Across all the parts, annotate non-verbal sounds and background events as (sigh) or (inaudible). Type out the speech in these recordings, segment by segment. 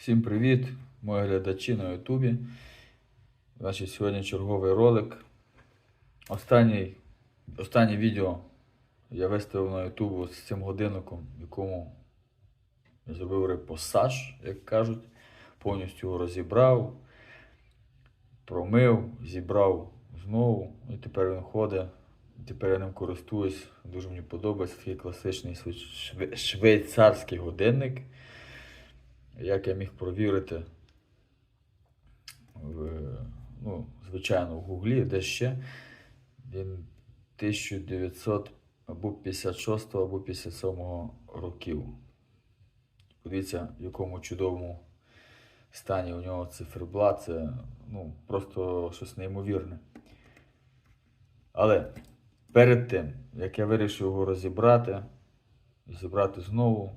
Всім привіт, мої глядачі на Ютубі. Значить, сьогодні черговий ролик. Останній, останнє відео я виставив на Ютубу з цим годинником, якому я зробив репосаж, як кажуть. Повністю його розібрав, промив, зібрав знову. І тепер він ходить. Тепер я ним користуюсь. Дуже мені подобається такий класичний швейцарський годинник. Як я міг провірити в, ну, звичайно, в Гуглі, де ще він 1900 або 56 або 57 років. Подивіться, в якому чудовому стані у нього циферблат. Це ну, просто щось неймовірне. Але перед тим, як я вирішив його розібрати зібрати знову,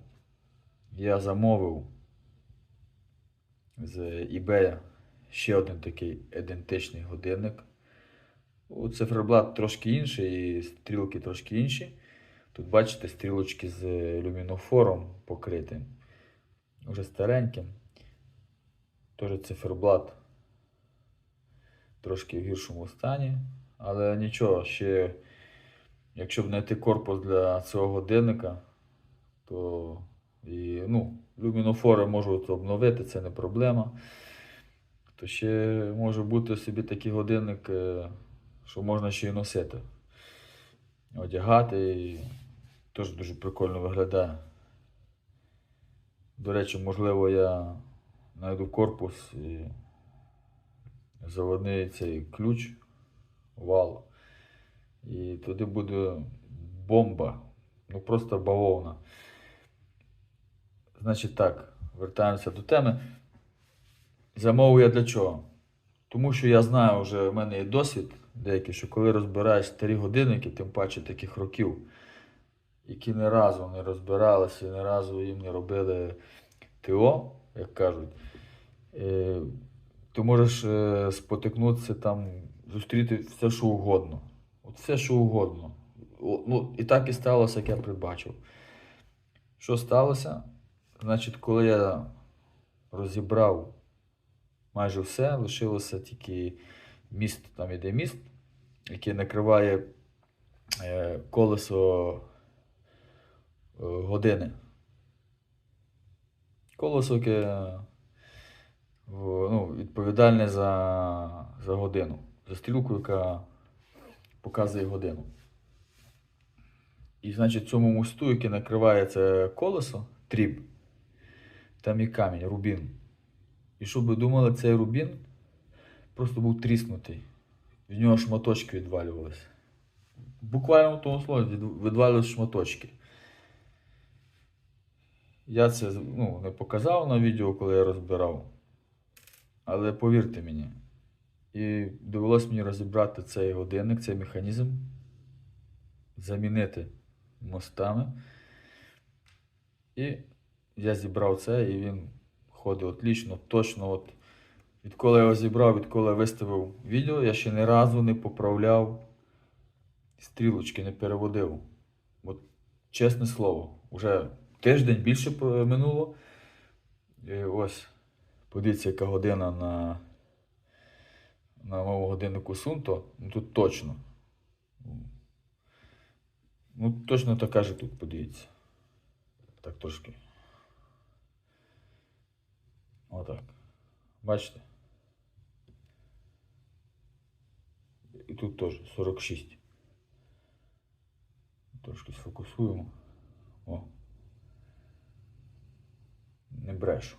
я замовив з eBay ще один такий ідентичний годинник. Циферблат трошки інший, і стрілки трошки інші. Тут бачите стрілочки з люмінофором покритим. Уже стареньким. Теж циферблат трошки в гіршому стані. Але нічого, ще, якщо б знайти корпус для цього годинника, то і, ну, люмінофори можуть обновити, це не проблема. То ще може бути собі такий годинник, е, що можна ще й носити. Одягати і теж дуже прикольно виглядає. До речі, можливо, я знайду корпус і заводний цей ключ, вал. І туди буде бомба. Ну просто бавовна. Значить так, вертаємося до теми. Замовив я для чого? Тому що я знаю, вже в мене є досвід деякий, що коли розбираєш старі годинники, тим паче таких років, які ні разу не розбиралися, ні разу їм не робили ТО, як кажуть, е, ти можеш е, спотикнутися там, зустріти все, що угодно. От все, що угодно. Ну, і так і сталося, як я прибачив. Що сталося? Значить, коли я розібрав майже все, лишилося тільки міст, там іде міст, який накриває е, колесо е, години. Колесо, яке ну, відповідальне за, за годину, за стрілку, яка показує годину. І, значить, цьому мосту, який накриває це колесо, тріб, там є камінь, рубін. І щоб ви думали, цей рубін просто був тріснутий. В нього шматочки відвалювалися. Буквально в тому слові від- відвалювалися шматочки. Я це ну, не показав на відео, коли я розбирав. Але повірте мені, і довелося мені розібрати цей годинник, цей механізм, замінити мостами. І я зібрав це, і він ходить отлично, точно. От, відколи я його зібрав, відколи я виставив відео, я ще ні разу не поправляв стрілочки, не переводив. От, чесне слово, вже тиждень більше минуло. І ось, подивіться, яка година на, на моєму годиннику Сунто. Ну тут точно. Ну, точно така же тут, подивіться. Так трошки. Отак. Бачите? І тут теж 46. Трошки сфокусуємо. О. Не брешу.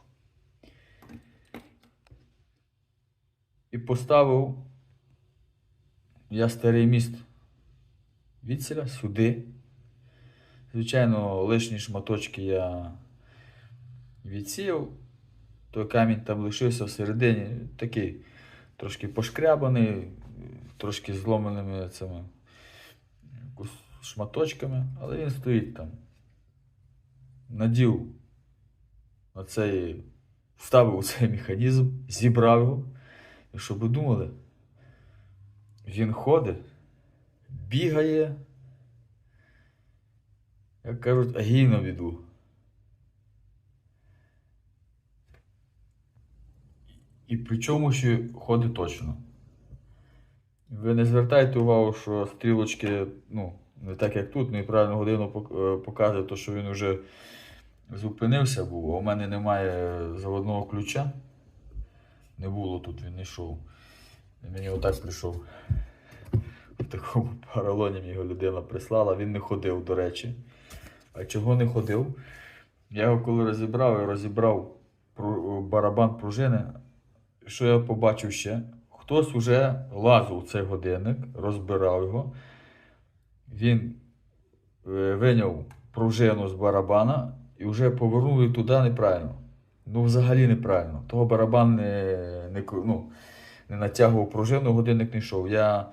І поставив я старий міст відсіля сюди. Звичайно, лишні шматочки я відсіяв. Той камінь там лишився всередині, такий трошки пошкрябаний, трошки зломаними цими шматочками, але він стоїть там. Надів на цей, вставив у цей механізм, зібрав його. І щоб ви думали, він ходить, бігає, як кажуть, агійно віду. І причому що ходить точно. Ви не звертайте увагу, що стрілочки, ну, не так як тут, неправильну годину пок- е, показує, то, що він вже зупинився був, а у мене немає заводного ключа. Не було тут, він не йшов. Мені отак прийшов. В такому (laughs) паралоні його людина прислала, він не ходив, до речі. А чого не ходив? Я його коли розібрав, я розібрав барабан пружини. Що я побачив ще? Хтось уже лазив в цей годинник, розбирав його. Він е, виняв пружину з барабана і вже повернув її туди неправильно. Ну, взагалі неправильно. Того барабан не, не, ну, не натягував пружину, годинник не йшов. Я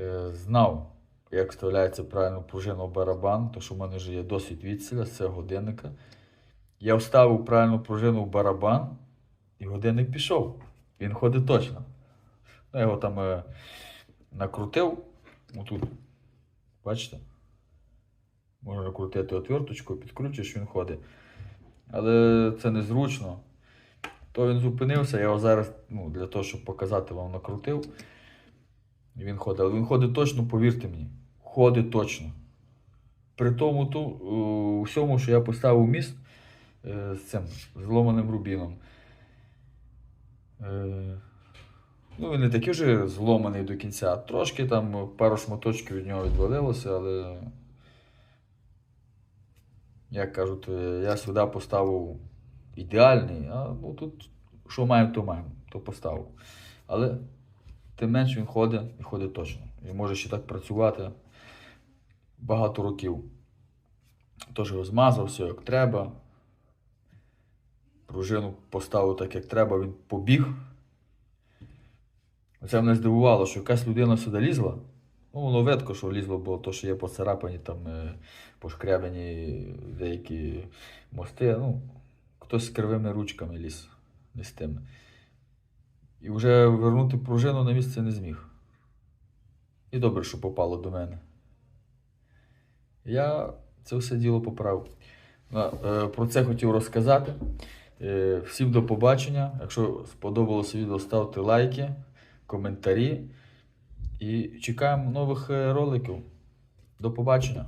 е, знав, як вставляється правильно пружину в барабан, тому що в мене вже є досвід відсіля з цього годинника. Я вставив правильну пружину в барабан, і годинник пішов. Він ходить точно. Ну, я його там е, накрутив. Отут. Бачите? Можна накрутити отверточку, підкручуєш, він ходить. Але це незручно. То він зупинився, я його зараз ну, для того, щоб показати вам накрутив. І він ходить. Але він ходить точно, повірте мені. Ходить точно. При тому ту, у всьому, що я поставив міст е, з цим зломаним рубіном. Е, ну, він не такий вже зломаний до кінця. Трошки там пару шматочків від нього відвалилося, але. Як кажуть, е, я сюди поставив ідеальний, а ну, тут що маємо, то маємо, то поставив. Але тим менш він ходить і ходить точно. І може ще так працювати багато років. Тож його змазав, все як треба. Пружину поставив так, як треба, він побіг. Це мене здивувало, що якась людина сюди лізла. Ну, воно видко, що лізло, бо то, що є поцарапані, там е, пошкрябані деякі мости. Ну, хтось з кривими ручками ліз, не з тими. І вже вернути пружину на місце не зміг. І добре, що попало до мене. Я це все діло поправив. Е, Про це хотів розказати. Е, Всім до побачення. Якщо сподобалося відео, ставте лайки, коментарі. І чекаємо нових е, роликів. До побачення.